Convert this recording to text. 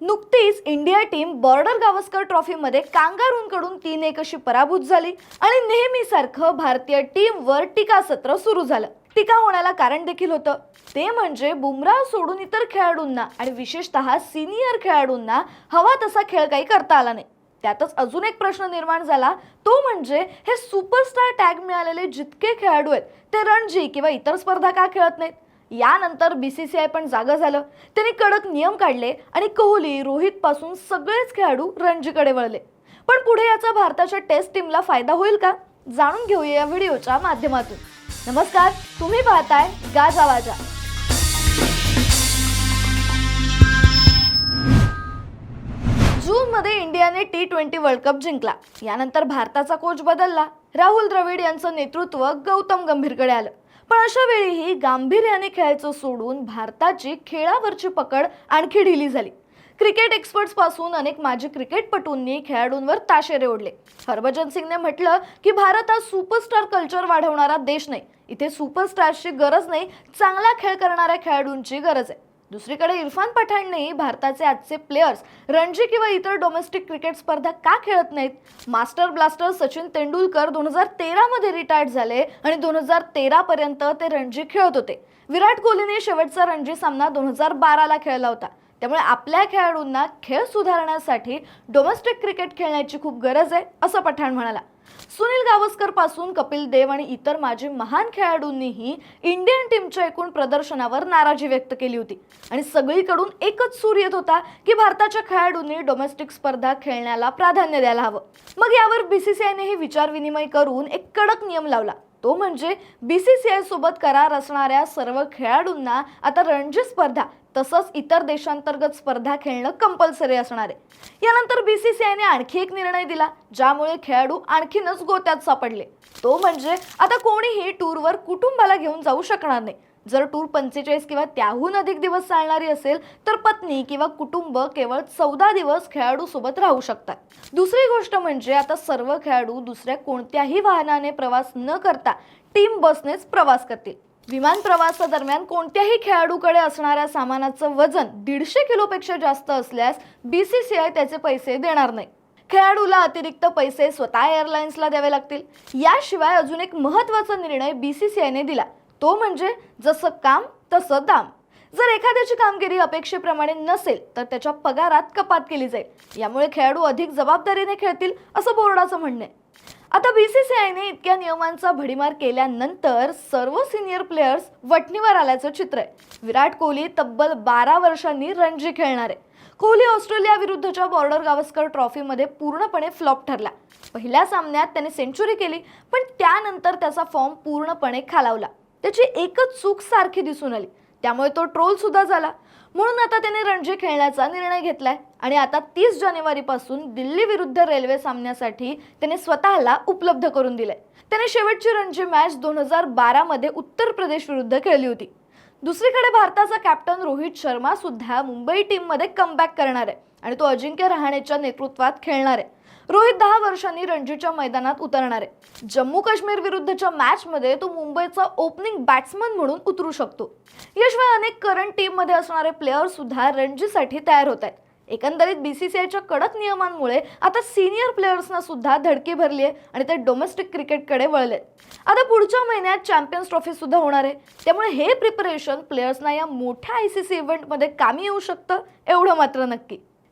नुकतीच India team border Gavaskar ट्रॉफीमध्ये कांगारूंकडून तीन एक अशी पराभूत झाली आणि नेहमीसारखं भारतीय टीमवर टीकासत्र सुरू झालं. टीका होण्याला कारण देखील होतं. ते म्हणजे बुमराह सोडून इतर खेळाडूंना आणि विशेषतः सिनियर खेळाडूंना हवा तसा खेळ काही करता आला नाही. त्यातच अजून एक प्रश्न निर्माण झाला. तो म्हणजे हे सुपरस्टार टॅग मिळालेले जितके खेळाडू आहेत ते रणजी किंवा इतर स्पर्धा का खेळत नाहीत? यानंतर बी सी सी आय पण जागं झालं. त्यांनी कडक नियम काढले आणि कोहली रोहितपासून सगळेच खेळाडू रणजीकडे वळले. पण पुढे याचा भारताच्या टेस्ट टीमला फायदा होईल का? जाणून घेऊया या व्हिडिओच्या माध्यमातून. नमस्कार तुम्ही पाहताय गाजा वाजा जूनमध्ये इंडियाने टी ट्वेंटी वर्ल्ड कप जिंकला. यानंतर भारताचा कोच बदलला. राहुल द्रविड यांचं नेतृत्व गौतम गंभीरकडे आलं. पण अशा वेळीही गांभीर्याने खेळायचं सोडून भारताची खेळावरची पकड आणखी ढिली झाली. क्रिकेट एक्सपर्ट्सपासून अनेक माजी क्रिकेटपटूंनी खेळाडूंवर ताशेरे ओढले. हरभजन सिंगने म्हटलं की भारत हा सुपरस्टार कल्चर वाढवणारा देश नाही. इथे सुपरस्टार्सची गरज नाही चांगला खेळ करणाऱ्या खेळाडूंची गरज आहे. दुसरीकडे इरफान पठाणने भारताचे आजचे प्लेयर्स रणजी किंवा इतर डोमेस्टिक क्रिकेट स्पर्धा का खेळत नाहीत? मास्टर ब्लास्टर सचिन तेंडुलकर दोन हजार तेरामध्ये रिटायर्ड झाले आणि दोन हजार तेरापर्यंत ते रणजी खेळत होते. विराट कोहलीने शेवटचा रणजी सामना दोन हजार बाराला खेळला होता. त्यामुळे आपल्या खेळाडूंना खेळ सुधारण्यासाठी डोमेस्टिक क्रिकेट खेळण्याची खूप गरज आहे असं पठाण म्हणाला. सुनील गावस्करपासून कपिल देव आणि इतर माजी महान खेळाडूंनीही इंडियन टीमच्या एकूण प्रदर्शनावर नाराजी व्यक्त केली होती. आणि सगळीकडून एकच सूर येत होता की भारताच्या खेळाडूंनी डोमेस्टिक स्पर्धा खेळण्याला प्राधान्य द्यायला हवं. मग यावर बीसीसीआयने हे विचारविनिमय करून एक कडक नियम लावला. तो म्हणजे बी सी सी सोबत करार असणाऱ्या सर्व खेळाडूंना आता रणजी स्पर्धा तसंच इतर देशांतर्गत स्पर्धा खेळणं कंपल्सरी असणार आहे. यानंतर आयने आणखी एक निर्णय दिला ज्यामुळे खेळाडू आणखीनच गोत्यात सापडले. तो म्हणजे आता कोणीही टूरवर कुटुंबाला घेऊन जाऊ शकणार नाही. जर टूर पंचेचाळीस किंवा त्याहून अधिक दिवस चालणारी असेल तर पत्नी किंवा कुटुंब केवळ चौदा दिवस खेळाडूसोबत राहू शकतात. दुसरी गोष्ट म्हणजे आता सर्व खेळाडू दुसऱ्या कोणत्याही वाहनाने प्रवास न करता टीम बसनेच प्रवास करतील. विमान प्रवासादरम्यान कोणत्याही खेळाडूकडे असणाऱ्या सामानाचं वजन दीडशे किलोपेक्षा जास्त असल्यास बी सी सी आय त्याचे पैसे देणार नाही. खेळाडूला अतिरिक्त पैसे स्वतः एअरलाइन्सला द्यावे लागतील. याशिवाय अजून एक महत्त्वाचा निर्णय बी सी सी आयने दिला. तो म्हणजे जसं काम तसं दाम. जर एखाद्याची कामगिरी अपेक्षेप्रमाणे नसेल तर त्याच्या पगारात कपात केली जाईल. यामुळे खेळाडू अधिक जबाबदारीने खेळतील असं बोर्डाचं म्हणणं आहे. आता आयने इतक्या नियमांचा भडीमार केल्यानंतर सर्व सिनियर प्लेयर्स वटणीवर आल्याचं चित्र आहे. विराट कोहली तब्बल बारा वर्षांनी रणजी खेळणार आहे. कोहली ऑस्ट्रेलिया विरुद्धच्या बॉर्डर गावस्कर ट्रॉफीमध्ये पूर्णपणे फ्लॉप ठरला. पहिल्या सामन्यात त्याने सेंचुरी केली पण त्यानंतर त्याचा फॉर्म पूर्णपणे खालावला. त्याची एकच चूक सारखी दिसून आली. त्यामुळे तो ट्रोल सुद्धा झाला. म्हणून आता त्याने रणजी खेळण्याचा निर्णय घेतलाय. आणि आता तीस जानेवारीपासून दिल्ली विरुद्ध रेल्वे सामन्यासाठी त्याने स्वतःला उपलब्ध करून दिलंय. त्याने शेवटची रणजी मॅच दोन हजार बारामध्ये उत्तर प्रदेश विरुद्ध खेळली होती. दुसरीकडे भारताचा कॅप्टन रोहित शर्मा सुद्धा मुंबई टीममध्ये कमबॅक करणार आहे. आणि तो अजिंक्य रहाणेच्या नेतृत्वात खेळणार आहे. रोहित दहा वर्षांनी रणजीच्या मैदानात उतरणार आहे. जम्मू काश्मीर विरुद्धच्या मॅचमध्ये तो मुंबईचा ओपनिंग बॅट्समन म्हणून उतरू शकतो. याशिवाय अनेक करंट टीममध्ये असणारे प्लेयर सुद्धा रणजीसाठी तयार होत आहेत. एकंदरीत बी सी सी आयच्या कडक नियमांमुळे आता सिनियर प्लेयर्सना सुद्धा धडकी भरली आहे आणि ते डोमेस्टिक क्रिकेटकडे वळले आता पुढच्या महिन्यात चॅम्पियन्स ट्रॉफी सुद्धा होणार आहे. त्यामुळे हे प्रिपरेशन प्लेयर्सना या मोठ्या आय सी सी इव्हेंटमध्ये कामी येऊ शकतं एवढं मात्र नक्की.